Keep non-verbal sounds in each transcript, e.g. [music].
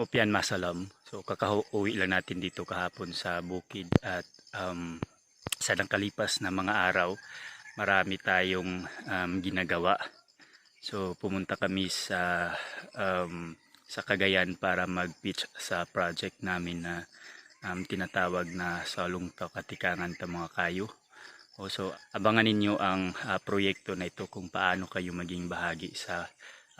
Mupian Masalam. So kakauwi lang natin dito kahapon sa bukid at um, sa kalipas na mga araw marami tayong um, ginagawa. So pumunta kami sa um, sa Cagayan para mag-pitch sa project namin na um, tinatawag na Salong Katikangan ta mga kayo. O, so abangan ninyo ang ah, proyekto na ito kung paano kayo maging bahagi sa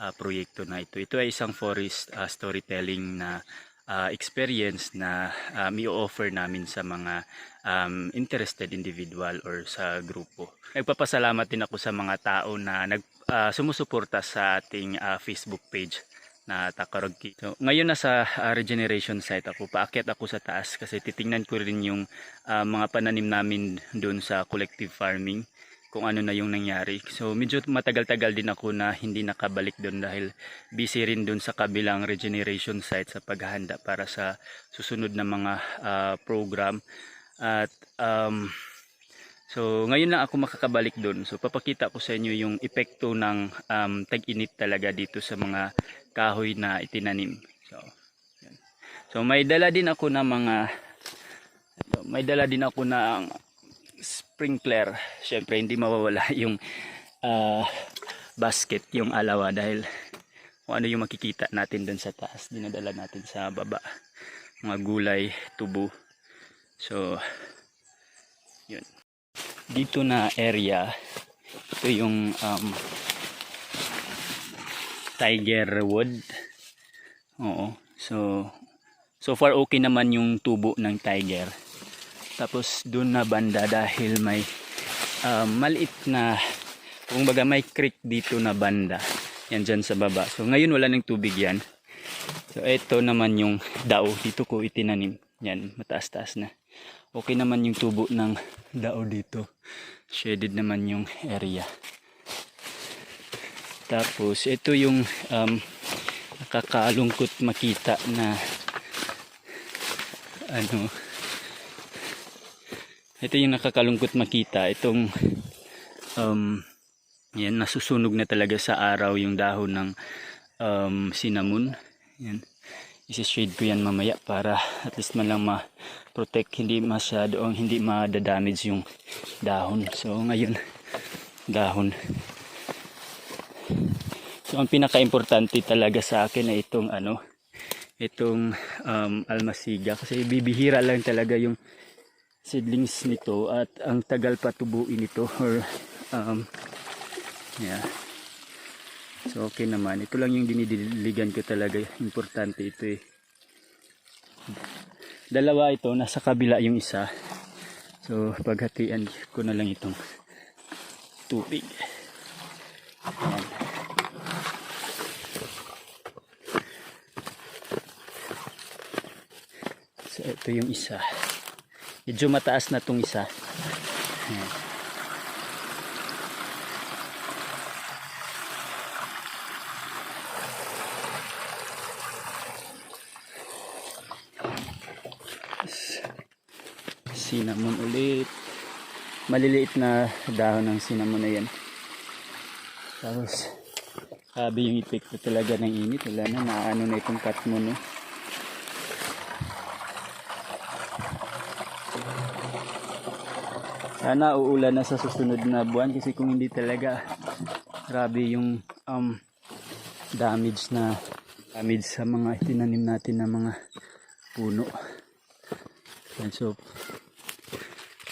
ah, proyekto na ito. Ito ay isang forest ah, storytelling na ah, experience na um, i-offer namin sa mga um, interested individual or sa grupo. Nagpapasalamat din ako sa mga tao na nag ah, sumusuporta sa ating ah, Facebook page na Takarogki. So, ngayon nasa ah, regeneration site ako. Paakyat ako sa taas kasi titingnan ko rin yung ah, mga pananim namin doon sa collective farming kung ano na yung nangyari. So medyo matagal-tagal din ako na hindi nakabalik doon dahil busy rin doon sa kabilang regeneration site sa paghahanda para sa susunod na mga ah, program. At um, so ngayon lang ako makakabalik doon. So papakita ko sa inyo yung epekto ng um, tag-init talaga dito sa mga kahoy na itinanim. So, yan. so may dala din ako na mga may dala din ako na sprinkler. Syempre hindi mawawala [laughs] yung ah, basket, yung alawa dahil kung ano yung makikita natin doon sa taas, dinadala natin sa baba. Mga gulay, tubo. So, yun. Dito na area, ito yung um, Tiger Wood. Oo. So, so far okay naman yung tubo ng tiger. Tapos doon na banda dahil may um, maliit na kumbaga may creek dito na banda. Yan dyan sa baba. So ngayon wala nang tubig yan. So ito naman yung dao. Dito ko itinanim. Yan, mataas-taas na. Okay naman yung tubo ng dao dito. Shaded naman yung area. Tapos ito yung um, nakakalungkot makita na ano ito yung nakakalungkot makita. Itong um, yan nasusunog na talaga sa araw yung dahon ng um, cinnamon. Yan. Isi-shade ko yan mamaya para at least man lang ma-protect hindi masyado o hindi ma-damage yung dahon. So ngayon dahon. So ang pinaka-importante talaga sa akin ay itong ano itong um, almasiga. Kasi bibihira lang talaga yung seedlings nito at ang tagal patubuin ito [laughs] or um, yeah. So okay naman. Ito lang yung dinidiligan ko talaga. Importante ito eh. Dalawa ito nasa kabila yung isa. So paghatian ko na lang itong tubig. Ayan. so ito yung isa medyo mataas na tong isa. Ayan. cinnamon ulit. Maliliit na dahon ng cinnamon na yan tapos sabi yung epekto talaga ng init. Wala na naano na itong cut mo sana uulan na sa susunod na buwan kasi kung hindi talaga grabe yung um, damage na damage sa mga tinanim natin na mga puno. Yan, so